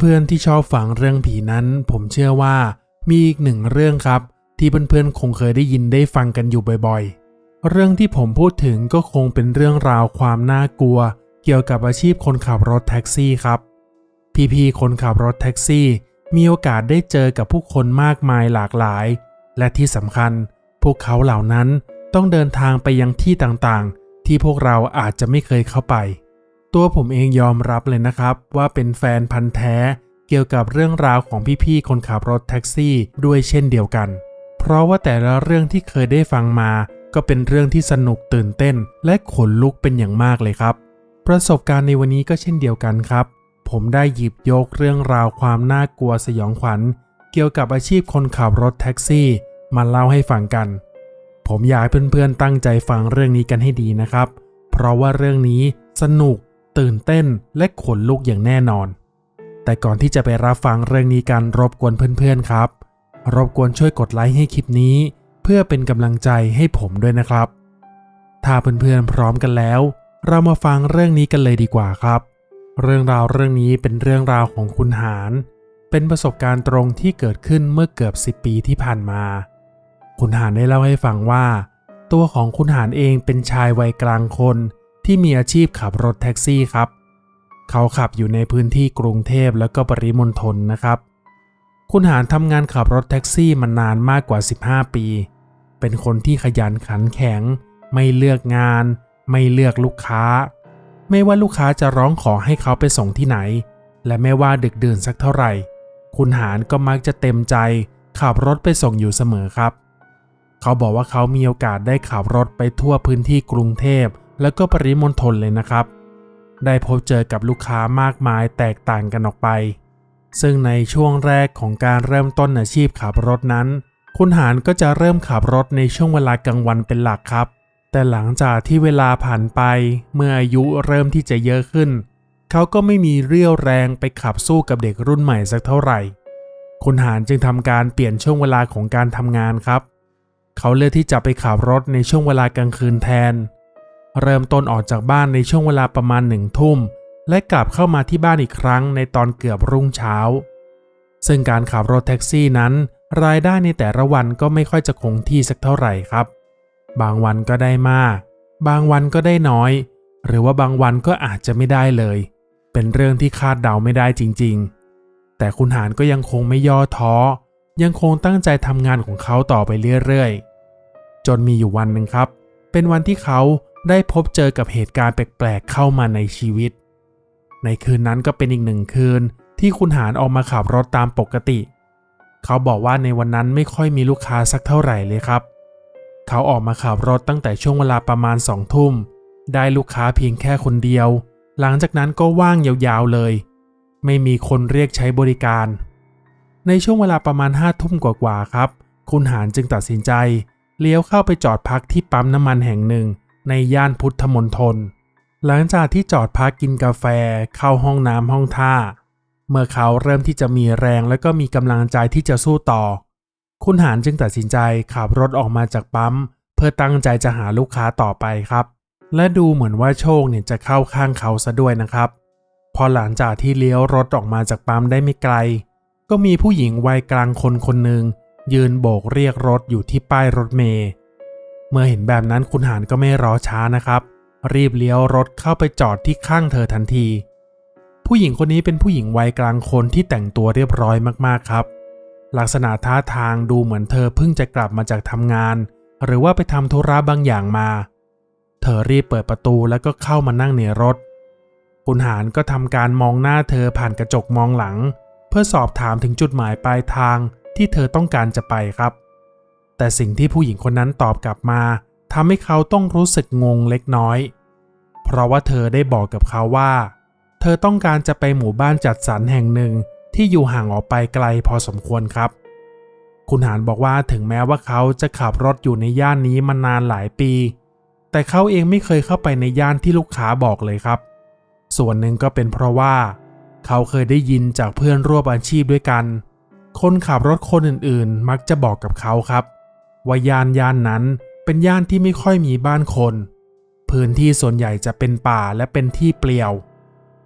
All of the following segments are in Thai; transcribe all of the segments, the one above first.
เพื่อนๆที่ชอบฟังเรื่องผีนั้น ผมเชื่อว่ามีอีกหนึ่งเรื่องครับ ที่เพื่อนๆคงเคยได้ยินได้ฟังกันอยู่บ่อยๆ เรื่องที่ผมพูดถึงก็คงเป็นเรื่องราวความน่ากลัว เกี่ยวกับอาชีพคนขับรถแท็กซี่ครับ พี่ๆคนขับรถแท็กซี่ มีโอกาสได้เจอกับผู้คนมากมายหลากหลาย และที่สำคัญ พวกเขาเหล่านั้นต้องเดินทางไปยังที่ต่างๆ ที่พวกเราอาจจะไม่เคยเข้าไป ตัวผมเองยอมรับเลยนะครับ ว่าเป็นแฟนพันธ์แท้ เกี่ยวกับเรื่องราวของพี่ๆคนขับรถแท็กซี่ด้วยเช่นเดียวกัน เพราะว่าแต่ละเรื่องที่เคยได้ฟังมา ก็เป็นเรื่องที่สนุกตื่นเต้น และขนลุกเป็นอย่างมากเลยครับ ประสบการณ์ในวันนี้ก็เช่นเดียวกันครับ ผมได้หยิบยกเรื่องราวความน่ากลัวสยองขวัญ เกี่ยวกับอาชีพคนขับรถแท็กซี่ มาเล่าให้ฟังกัน ผมอยากให้เพื่อนๆตั้งใจฟังเรื่องนี้กันให้ดีนะครับ เพราะว่าเรื่องนี้สนุก ตื่นเต้นและขนลุกอย่างแน่นอน แต่ก่อนที่จะไปรับฟังเรื่องนี้กันรบกวนเพื่อนๆครับ รบกวนช่วยกดไลค์ให้คลิปนี้ เพื่อเป็นกำลังใจให้ผมด้วยนะครับ ถ้าเพื่อนๆพร้อมกันแล้ว เรามาฟังเรื่องนี้กันเลยดีกว่าครับ เรื่องราวเรื่องนี้เป็นเรื่องราวของคุณหาร เป็นประสบการณ์ตรงที่เกิดขึ้นเมื่อเกือบ10ปีที่ผ่านมา คุณหารได้เล่าให้ฟังว่า ตัวของคุณหารเองเป็นชายวัยกลางคน ที่มีอาชีพขับรถแท็กซี่ครับ เขาขับอยู่ในพื้นที่กรุงเทพแล้วก็ปริมณฑลนะครับ คุณหารทำงานขับรถแท็กซี่มานานมากกว่า 15 ปี เป็นคนที่ขยันขันแข็ง ไม่เลือกงาน ไม่เลือกลูกค้า ไม่ว่าลูกค้าจะร้องขอให้เขาไปส่งที่ไหน และไม่ว่าดึกดื่นสักเท่าไหร่ คุณหารก็มักจะเต็มใจขับรถไปส่งอยู่เสมอครับ เขาบอกว่าเขามีโอกาสได้ขับรถไปทั่วพื้นที่กรุงเทพ แล้วก็ปริมณฑลเลยนะครับ ได้พบเจอกับลูกค้ามากมายแตกต่างกันออกไป ซึ่งในช่วงแรกของการเริ่มต้นอาชีพขับรถนั้น คุณหารก็จะเริ่มขับรถในช่วงเวลากลางวันเป็นหลักครับ แต่หลังจากที่เวลาผ่านไปเมื่ออายุเริ่มที่จะเยอะขึ้น เขาก็ไม่มีเรี่ยวแรงไปขับสู้กับเด็กรุ่นใหม่สักเท่าไหร่ คุณหารจึงทำการเปลี่ยนช่วงเวลาของการทำงานครับ เขาเลือกที่จะไปขับรถในช่วงเวลากลางคืนแทน เริ่มต้นออกจากบ้านในช่วงเวลาประมาณหนึ่งทุ่ม และกลับเข้ามาที่บ้านอีกครั้งในตอนเกือบรุ่งเช้า ซึ่งการขับรถแท็กซี่นั้น รายได้ในแต่ละวันก็ไม่ค่อยจะคงที่สักเท่าไหร่ครับ บางวันก็ได้มาก บางวันก็ได้น้อย หรือว่าบางวันก็อาจจะไม่ได้เลย เป็นเรื่องที่คาดเดาไม่ได้จริง ๆ แต่คุณหารก็ยังคงไม่ย่อท้อ ยังคงตั้งใจทำงานของเขาต่อไปเรื่อยๆ จนมีอยู่วันหนึ่งครับ เป็นวันที่เขา ได้พบเจอกับเหตุการณ์แปลกๆเข้ามาในชีวิต ในคืนนั้นก็เป็นอีกหนึ่งคืนที่คุณหารออกมาขับรถตามปกติ เขาบอกว่าในวันนั้นไม่ค่อยมีลูกค้าสักเท่าไหร่เลยครับ เขาออกมาขับรถตั้งแต่ช่วงเวลาประมาณสองทุ่ม ได้ลูกค้าเพียงแค่คนเดียว หลังจากนั้นก็ว่างยาวๆเลย ไม่มีคนเรียกใช้บริการ ในช่วงเวลาประมาณห้าทุ่มกว่าๆครับ คุณหารจึงตัดสินใจเลี้ยวเข้าไปจอดพักที่ปั๊มน้ำมันแห่งหนึ่ง ในย่านพุทธมณฑลหลังจากที่จอดพักกินกาแฟเข้าห้องน้ำห้องท่า เมื่อเขาเริ่มที่จะมีแรงและก็มีกำลังใจที่จะสู้ต่อ คุณหารจึงตัดสินใจขับรถออกมาจากปั๊ม เพื่อตั้งใจจะหาลูกค้าต่อไปครับ และดูเหมือนว่าโชคเนี่ยจะเข้าข้างเขาซะด้วยนะครับ พอหลังจากที่เลี้ยวรถออกมาจากปั๊มได้ไม่ไกล ก็มีผู้หญิงวัยกลางคนคนหนึ่งยืนโบกเรียกรถอยู่ที่ป้ายรถเมล์ เมื่อเห็นแบบนั้นคุณหารก็ไม่รอช้านะครับ รีบเลี้ยวรถเข้าไปจอดที่ข้างเธอทันที ผู้หญิงคนนี้เป็นผู้หญิงวัยกลางคนที่แต่งตัวเรียบร้อยมากๆครับ ลักษณะท่าทางดูเหมือนเธอเพิ่งจะกลับมาจากทำงาน หรือว่าไปทำธุระบางอย่างมา เธอรีบเปิดประตูแล้วก็เข้ามานั่งในรถ คุณหารก็ทำการมองหน้าเธอผ่านกระจกมองหลัง เพื่อสอบถามถึงจุดหมายปลายทางที่เธอต้องการจะไปครับ แต่สิ่งที่ผู้หญิงคนนั้นตอบกลับมาทำให้เขาต้องรู้สึกงงเล็กน้อย เพราะว่าเธอได้บอกกับเขาว่า เธอต้องการจะไปหมู่บ้านจัดสรรแห่งหนึ่งที่อยู่ห่างออกไปไกลพอสมควรครับ คุณหารบอกว่าถึงแม้ว่าเขาจะขับรถอยู่ในย่านนี้มานานหลายปี แต่เขาเองไม่เคยเข้าไปในย่านที่ลูกค้าบอกเลยครับ ส่วนหนึ่งก็เป็นเพราะว่า เขาเคยได้ยินจากเพื่อนร่วมอาชีพด้วยกัน คนขับรถคนอื่นๆ มักจะบอกกับเขาครับ ว่าย่านย่านนั้นเป็นย่านที่ไม่ค่อยมีบ้านคน พื้นที่ส่วนใหญ่จะเป็นป่าและเป็นที่เปลี่ยว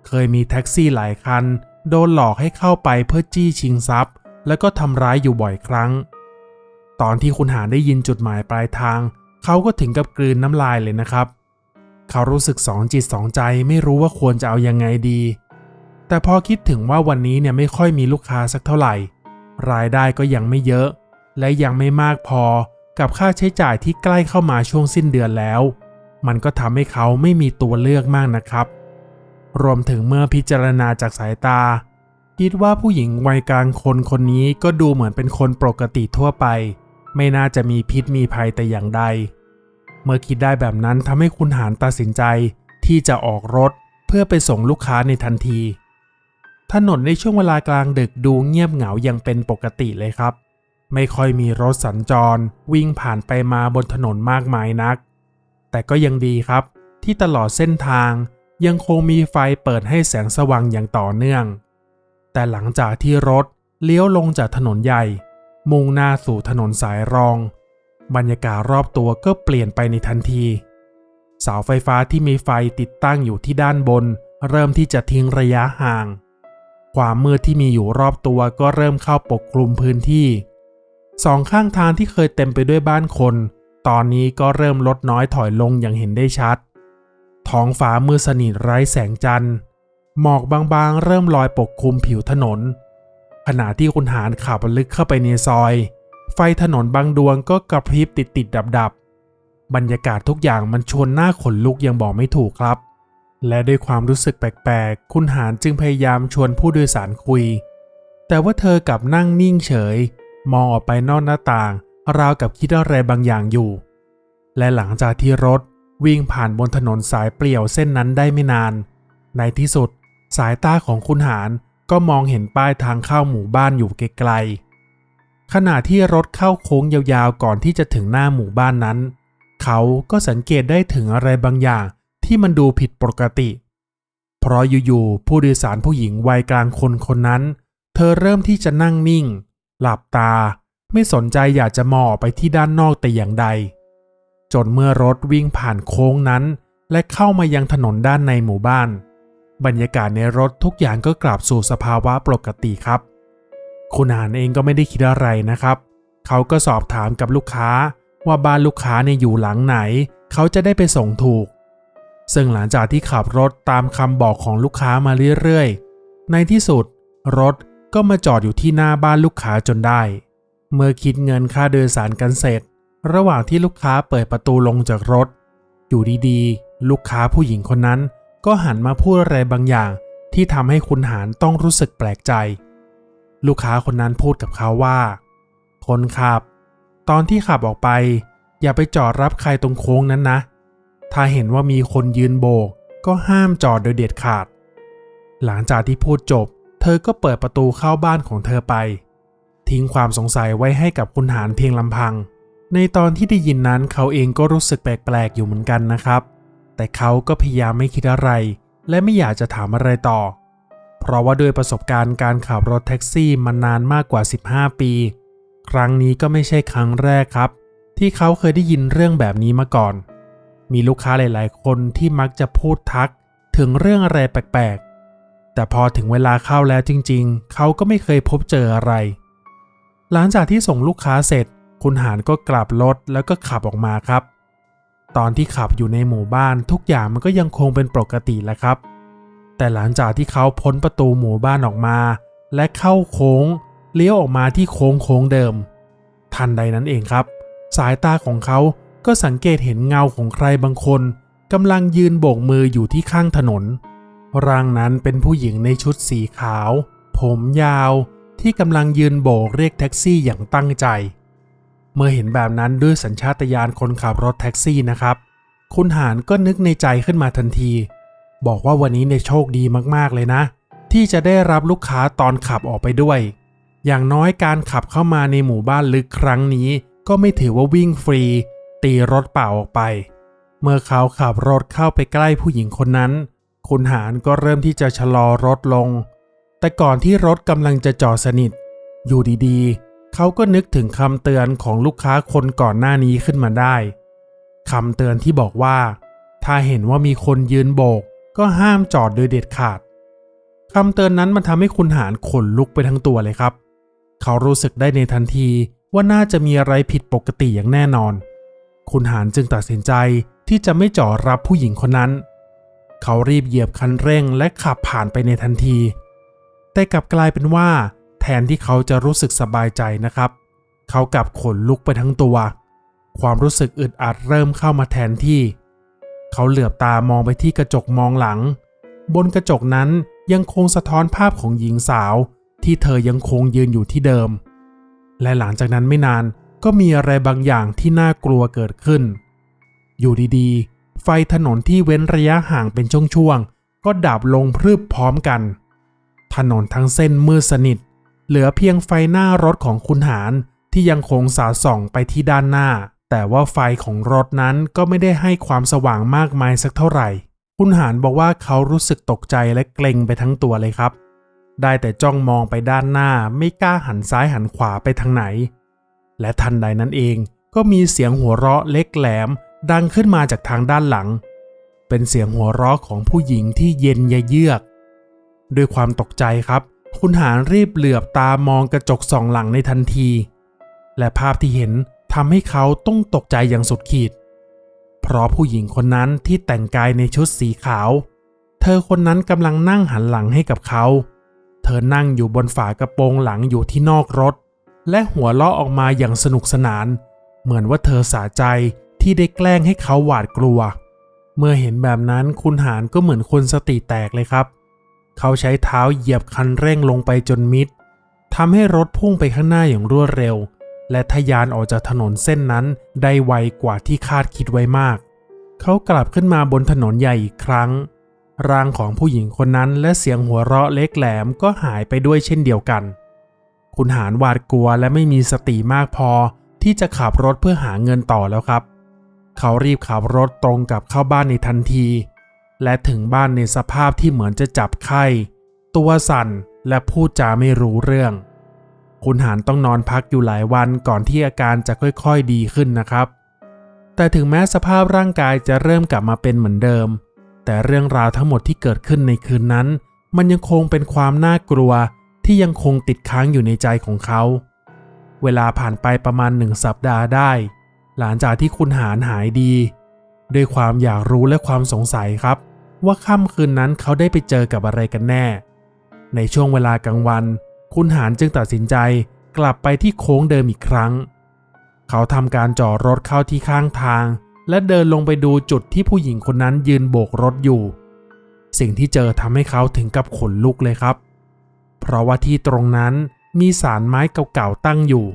เคยมีแท็กซี่หลายคัน โดนหลอกให้เข้าไปเพื่อจี้ชิงทรัพย์ แล้วก็ทำร้ายอยู่บ่อยครั้ง ตอนที่คุณหารได้ยินจุดหมายปลายทาง เขาก็ถึงกับกลืนน้ำลายเลยนะครับ เขารู้สึกสองจิตสองใจไม่รู้ว่าควรจะเอายังไงดี แต่พอคิดถึงว่าวันนี้เนี่ยไม่ค่อยมีลูกค้าสักเท่าไหร่ รายได้ก็ยังไม่เยอะ และยังไม่มากพอกับค่าใช้จ่ายที่ใกล้เข้ามาช่วงสิ้นเดือนแล้ว มันก็ทำให้เขาไม่มีตัวเลือกมากนะครับ รวมถึงเมื่อพิจารณาจากสายตา คิดว่าผู้หญิงวัยกลางคนคนนี้ก็ดูเหมือนเป็นคนปกติทั่วไป ไม่น่าจะมีพิษมีภัยแต่อย่างใด เมื่อคิดได้แบบนั้นทำให้คุณหารตัดสินใจที่จะออกรถเพื่อไปส่งลูกค้าในทันที ถนนในช่วงเวลากลางดึกดูเงียบเหงาอยังเป็นปกติเลยครับ ไม่ค่อยมีรถสัญจรวิ่งผ่านไปมาบนถนนมากมายนัก แต่ก็ยังดีครับ ที่ตลอดเส้นทางยังคงมีไฟเปิดให้แสงสว่างอย่างต่อเนื่อง แต่หลังจากที่รถเลี้ยวลงจากถนนใหญ่ มุ่งหน้าสู่ถนนสายรอง บรรยากาศรอบตัวก็เปลี่ยนไปในทันที เสาไฟฟ้าที่มีไฟติดตั้งอยู่ที่ด้านบน เริ่มที่จะทิ้งระยะห่าง ความมืดที่มีอยู่รอบตัวก็เริ่มเข้าปกคลุมพื้นที่ สองข้างทางที่เคยเต็มไปด้วยบ้านคน ตอนนี้ก็เริ่มลดน้อยถอยลงอย่างเห็นได้ชัด ท้องฟ้ามืดสนิทไร้แสงจันทร์หมอกบางๆ เริ่มลอยปกคลุมผิวถนน ขณะที่คุณหารขับลึกเข้าไปในซอย ไฟถนนบางดวงก็กระพริบติดติดดับดับๆบรรยากาศทุกอย่างมันชวนหน้าขนลุกยังบอกไม่ถูกครับ และด้วยความรู้สึกแปลกๆ คุณหารจึงพยายามชวนผู้โดยสารคุย แต่ว่าเธอกลับนั่งนิ่งเฉย มองออกไปนอกหน้าต่าง ราวกับคิดอะไรบางอย่างอยู่ และหลังจากที่รถวิ่งผ่านบนถนนสายเปลี่ยวเส้นนั้นได้ไม่นาน ในที่สุดสายตาของคุณหารก็มองเห็นป้ายทางเข้าหมู่บ้านอยู่ไกลๆขณะที่รถเข้าโค้งยาวๆก่อนที่จะถึงหน้าหมู่บ้านนั้น เขาก็สังเกตได้ถึงอะไรบางอย่างที่มันดูผิดปกติ เพราะอยู่ๆผู้โดยสารผู้หญิงวัยกลางคนคนนั้น เธอเริ่มที่จะนั่งนิ่ง หลับตาไม่สนใจอยากจะมองออกไปที่ด้านนอกแต่อย่างใด จนเมื่อรถวิ่งผ่านโค้งนั้น และเข้ามายังถนนด้านในหมู่บ้าน บรรยากาศในรถทุกอย่างก็กลับสู่สภาวะปกติครับ คุณหานเองก็ไม่ได้คิดอะไรนะครับ เขาก็สอบถามกับลูกค้าว่าบ้านลูกค้าเนี่ยอยู่หลังไหน เขาจะได้ไปส่งถูก ซึ่งหลังจากที่ขับรถตามคำบอกของลูกค้ามาเรื่อยๆ ในที่สุด รถ ก็มาจอดอยู่ที่หน้าบ้านลูกค้าจนได้ เมื่อคิดเงินค่าโดยสารกันเสร็จ ระหว่างที่ลูกค้าเปิดประตูลงจากรถ อยู่ดีๆ ลูกค้าผู้หญิงคนนั้น ก็หันมาพูดอะไรบางอย่าง ที่ทำให้คุณหารต้องรู้สึกแปลกใจ ลูกค้าคนนั้นพูดกับเขาว่า คนขับ ตอนที่ขับออกไป อย่าไปจอดรับใครตรงโค้งนั้นนะ ถ้าเห็นว่ามีคนยืนโบก ก็ห้ามจอดโดยเด็ดขาด หลังจากที่พูดจบ เธอก็เปิดประตูเข้าบ้านของเธอไป ทิ้งความสงสัยไว้ให้กับคุณหารเพียงลำพัง ในตอนที่ได้ยินนั้นเขาเองก็รู้สึกแปลกๆอยู่เหมือนกันนะครับ แต่เขาก็พยายามไม่คิดอะไร และไม่อยากจะถามอะไรต่อ เพราะว่าด้วยประสบการณ์การขับรถแท็กซี่มานานมากกว่า 15 ปี ครั้งนี้ก็ไม่ใช่ครั้งแรกครับ ที่เขาเคยได้ยินเรื่องแบบนี้มาก่อน มีลูกค้าหลาย ๆ คนที่มักจะพูดทักถึงเรื่องอะไรแปลกๆ แต่พอถึงเวลาเข้าแล้วจริงๆ เขาก็ไม่เคยพบเจออะไร หลังจากที่ส่งลูกค้าเสร็จ คุณหารก็กลับรถแล้วก็ขับออกมาครับ ตอนที่ขับอยู่ในหมู่บ้านทุกอย่างมันก็ยังคงเป็นปกติแหละครับ แต่หลังจากที่เขาพ้นประตูหมู่บ้านออกมา และเข้าโค้ง เลี้ยวออกมาที่โค้งโค้งเดิม ทันใดนั้นเองครับ สายตาของเขาก็สังเกตเห็นเงาของใครบางคนกำลังยืนโบกมืออยู่ที่ข้างถนน ร่างนั้นเป็นผู้หญิงในชุดสีขาว ผมยาวที่กำลังยืนโบกเรียกแท็กซี่อย่างตั้งใจ เมื่อเห็นแบบนั้นด้วยสัญชาตญาณคนขับรถแท็กซี่นะครับ คุณหารก็นึกในใจขึ้นมาทันที บอกว่าวันนี้ในยโชคดีมากๆเลยนะ ที่จะได้รับลูกค้าตอนขับออกไปด้วย อย่างน้อยการขับเข้ามาในหมู่บ้านลึกครั้งนี้ ก็ไม่ถือว่าวิ่งฟรี ตีรถเปล่าออกไป เมื่อเขาขับรถเข้าไปใกล้ผู้หญิงคนนั้น คุณหารก็เริ่มที่จะชะลอรถลง แต่ก่อนที่รถกำลังจะจอดสนิท อยู่ดีๆ เขาก็นึกถึงคำเตือนของลูกค้าคนก่อนหน้านี้ขึ้นมาได้คำเตือนที่บอกว่า ถ้าเห็นว่ามีคนยืนโบก ก็ห้ามจอดโดยเด็ดขาดคำเตือนนั้นมันทำให้คุณหารขนลุกไปทั้งตัวเลยครับ เขารู้สึกได้ในทันทีว่าน่าจะมีอะไรผิดปกติอย่างแน่นอน คุณหารจึงตัดสินใจที่จะไม่จ่อรับผู้หญิงคนนั้น เขารีบเหยียบคันเร่งและขับผ่านไปในทันที แต่กลับกลายเป็นว่า แทนที่เขาจะรู้สึกสบายใจนะครับ เขากลับขนลุกไปทั้งตัว ความรู้สึกอึดอัดเริ่มเข้ามาแทนที่ เขาเหลือบตามองไปที่กระจกมองหลัง บนกระจกนั้นยังคงสะท้อนภาพของหญิงสาว ที่เธอยังคงยืนอยู่ที่เดิม และหลังจากนั้นไม่นานก็มีอะไรบางอย่างที่น่ากลัวเกิดขึ้น อยู่ดีๆ ไฟถนนที่เว้นระยะห่างเป็นช่วงๆ ก็ดับลงพรึบพร้อมกัน ถนนทั้งเส้นมืดสนิท เหลือเพียงไฟหน้ารถของคุณหารที่ยังคงสาส่องไปที่ด้านหน้า แต่ว่าไฟของรถนั้นก็ไม่ได้ให้ความสว่างมากมายสักเท่าไหร่ คุณหารบอกว่าเขารู้สึกตกใจและเกรงไปทั้งตัวเลยครับ ได้แต่จ้องมองไปด้านหน้าไม่กล้าหันซ้ายหันขวาไปทางไหน และทันใดนั้นเองก็มีเสียงหัวเราะเล็กแหลม ดังขึ้นมาจากทางด้านหลัง เป็นเสียงหัวเราะของผู้หญิงที่เย็นยะเยือก ด้วยความตกใจครับ คุณหารรีบเหลือบตามองกระจกส่องหลังในทันที และภาพที่เห็นทำให้เขาต้องตกใจอย่างสุดขีด เพราะผู้หญิงคนนั้นที่แต่งกายในชุดสีขาว เธอคนนั้นกำลังนั่งหันหลังให้กับเขา เธอนั่งอยู่บนฝากระโปรงหลังอยู่ที่นอกรถ และหัวเราะออกมาอย่างสนุกสนาน เหมือนว่าเธอสาใจ ที่ได้แกล้งให้เขาหวาดกลัว เมื่อเห็นแบบนั้นคุณหารก็เหมือนคนสติแตกเลยครับ เขาใช้เท้าเหยียบคันเร่งลงไปจนมิดทำให้รถพุ่งไปข้างหน้าอย่างรวดเร็ว และทะยานออกจากถนนเส้นนั้นได้ไวกว่าที่คาดคิดไว้มาก เขากลับขึ้นมาบนถนนใหญ่อีกครั้ง ร่างของผู้หญิงคนนั้นและเสียงหัวเราะเล็กแหลมก็หายไปด้วยเช่นเดียวกัน คุณหารหวาดกลัวและไม่มีสติมากพอที่จะขับรถเพื่อหาเงินต่อแล้วครับ เขารีบขับรถตรงกลับเข้าบ้านในทันที และถึงบ้านในสภาพที่เหมือนจะจับไข้ ตัวสั่นและพูดจาไม่รู้เรื่อง คุณหารต้องนอนพักอยู่หลายวันก่อนที่อาการจะค่อยๆดีขึ้นนะครับ แต่ถึงแม้สภาพร่างกายจะเริ่มกลับมาเป็นเหมือนเดิม แต่เรื่องราวทั้งหมดที่เกิดขึ้นในคืนนั้น มันยังคงเป็นความน่ากลัวที่ยังคงติดค้างอยู่ในใจของเขา เวลาผ่านไปประมาณหนึ่งสัปดาห์ได้ หลังจากที่คุณหารหายดี ด้วยความอยากรู้และความสงสัยครับ ว่าค่ำคืนนั้นเขาได้ไปเจอกับอะไรกันแน่ ในช่วงเวลากลางวัน คุณหารจึงตัดสินใจกลับไปที่โค้งเดิมอีกครั้ง เขาทำการจอดรถเข้าที่ข้างทาง และเดินลงไปดูจุดที่ผู้หญิงคนนั้นยืนโบกรถอยู่ สิ่งที่เจอทำให้เขาถึงกับขนลุกเลยครับ เพราะว่าที่ตรงนั้นมีสารไม้เก่าๆตั้งอยู่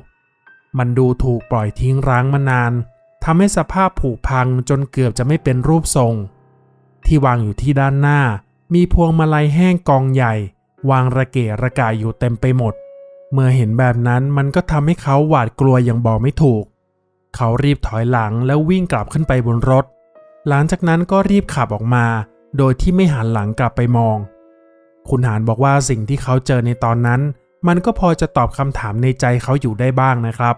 มันดูถูกปล่อยทิ้งร้างมานานทำให้สภาพผุพังจนเกือบจะไม่เป็นรูปทรง ที่วางอยู่ที่ด้านหน้า มีพวงมาลัยแห้งกองใหญ่ วางระเกะระกายอยู่เต็มไปหมด เมื่อเห็นแบบนั้นมันก็ทำให้เขาหวาดกลัวอย่างบอกไม่ถูก เขารีบถอยหลังแล้ววิ่งกลับขึ้นไปบนรถ หลังจากนั้นก็รีบขับออกมา โดยที่ไม่หันหลังกลับไปมอง คุณหานบอกว่าสิ่งที่เขาเจอในตอนนั้น มันก็พอจะตอบคำถามในใจเขาอยู่ได้บ้างนะครับ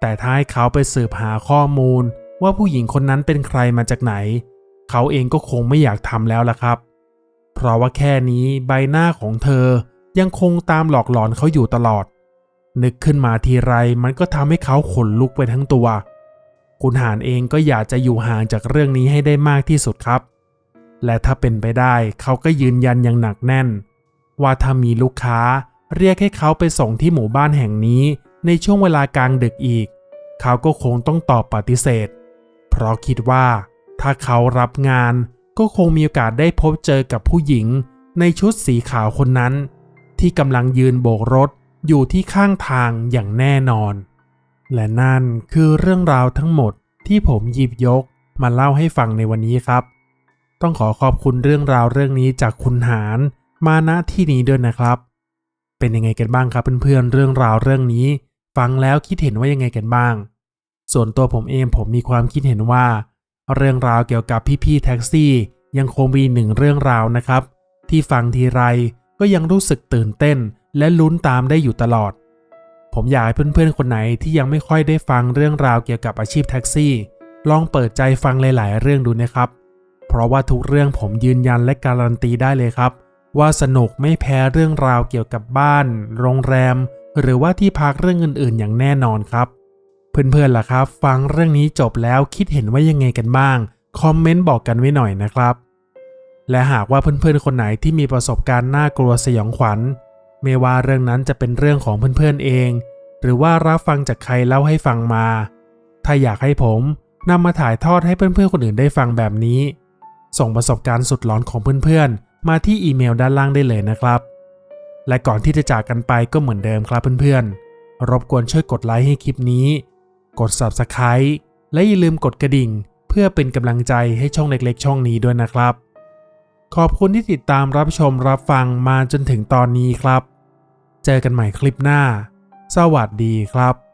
แต่ถ้าให้เขาไปสืบหาข้อมูล ว่าผู้หญิงคนนั้นเป็นใครมาจากไหน เขาเองก็คงไม่อยากทำแล้วล่ะครับ เพราะว่าแค่นี้ใบหน้าของเธอยังคงตามหลอกหลอนเขาอยู่ตลอด นึกขึ้นมาทีไรมันก็ทำให้เขาขนลุกไปทั้งตัว คุณหานเองก็อยากจะอยู่ห่างจากเรื่องนี้ให้ได้มากที่สุดครับ และถ้าเป็นไปได้เขาก็ยืนยันอย่างหนักแน่น ว่าถ้ามีลูกค้า เรียกให้เขาไปส่งที่หมู่บ้านแห่งนี้ในช่วงเวลากลางดึกอีก เขาก็คงต้องตอบปฏิเสธ เพราะคิดว่า ถ้าเขารับงานก็คงมีโอกาสได้พบเจอกับผู้หญิง ในชุดสีขาวคนนั้น ที่กำลังยืนโบกรถอยู่ที่ข้างทางอย่างแน่นอน และนั่นคือเรื่องราวทั้งหมดที่ผมหยิบยกมาเล่าให้ฟังในวันนี้ครับ ต้องขอขอบคุณเรื่องราวเรื่องนี้จากคุณหารมาณที่นี้ด้วยนะครับ เป็นยังไงกันบ้างครับเพื่อนๆเรื่องราวเรื่องนี้ ฟังแล้วคิดเห็นว่ายังไงกันบ้าง ส่วนตัวผมเองผมมีความคิดเห็นว่า เรื่องราวเกี่ยวกับพี่ๆแท็กซี่ ยังคงมีหนึ่งเรื่องราวนะครับ ที่ฟังทีไรก็ยังรู้สึกตื่นเต้น และลุ้นตามได้อยู่ตลอด ผมอยากให้เพื่อนๆคนไหนที่ยังไม่ค่อยได้ฟังเรื่องราวเกี่ยวกับอาชีพแท็กซี่ ลองเปิดใจฟังหลาย ๆ เรื่องดูนะครับ เพราะว่าทุกเรื่องผมยืนยันและการันตีได้เลยครับ ว่าสนุกไม่แพ้เรื่องราวเกี่ยวกับบ้าน โรงแรม หรือว่าที่พักเรื่องอื่นๆ อย่างแน่นอนครับ เพื่อนๆล่ะครับ ฟังเรื่องนี้จบแล้วคิดเห็นว่ายังไงกันบ้าง คอมเมนต์บอกกันไว้หน่อยนะครับ และหากว่าเพื่อนๆคนไหนที่มีประสบการณ์น่ากลัวสยองขวัญ ไม่ว่าเรื่องนั้นจะเป็นเรื่องของเพื่อนๆเอง หรือว่ารับฟังจากใครเล่าให้ฟังมา ถ้าอยากให้ผมนำมาถ่ายทอดให้เพื่อนๆคนอื่นได้ฟังแบบนี้ ส่งประสบการณ์สุดหลอนของเพื่อนๆ มาที่อีเมลด้านล่างได้เลยนะครับ และก่อนที่จะจากกันไปก็เหมือนเดิมครับเพื่อนๆ รบกวนช่วยกดไลค์ให้คลิปนี้ กด Subscribe และอย่าลืมกดกระดิ่ง เพื่อเป็นกำลังใจให้ช่องเล็กๆ ช่องนี้ด้วยนะครับ ขอบคุณที่ติดตามรับชมรับฟังมาจนถึงตอนนี้ครับ เจอกันใหม่คลิปหน้า สวัสดีครับ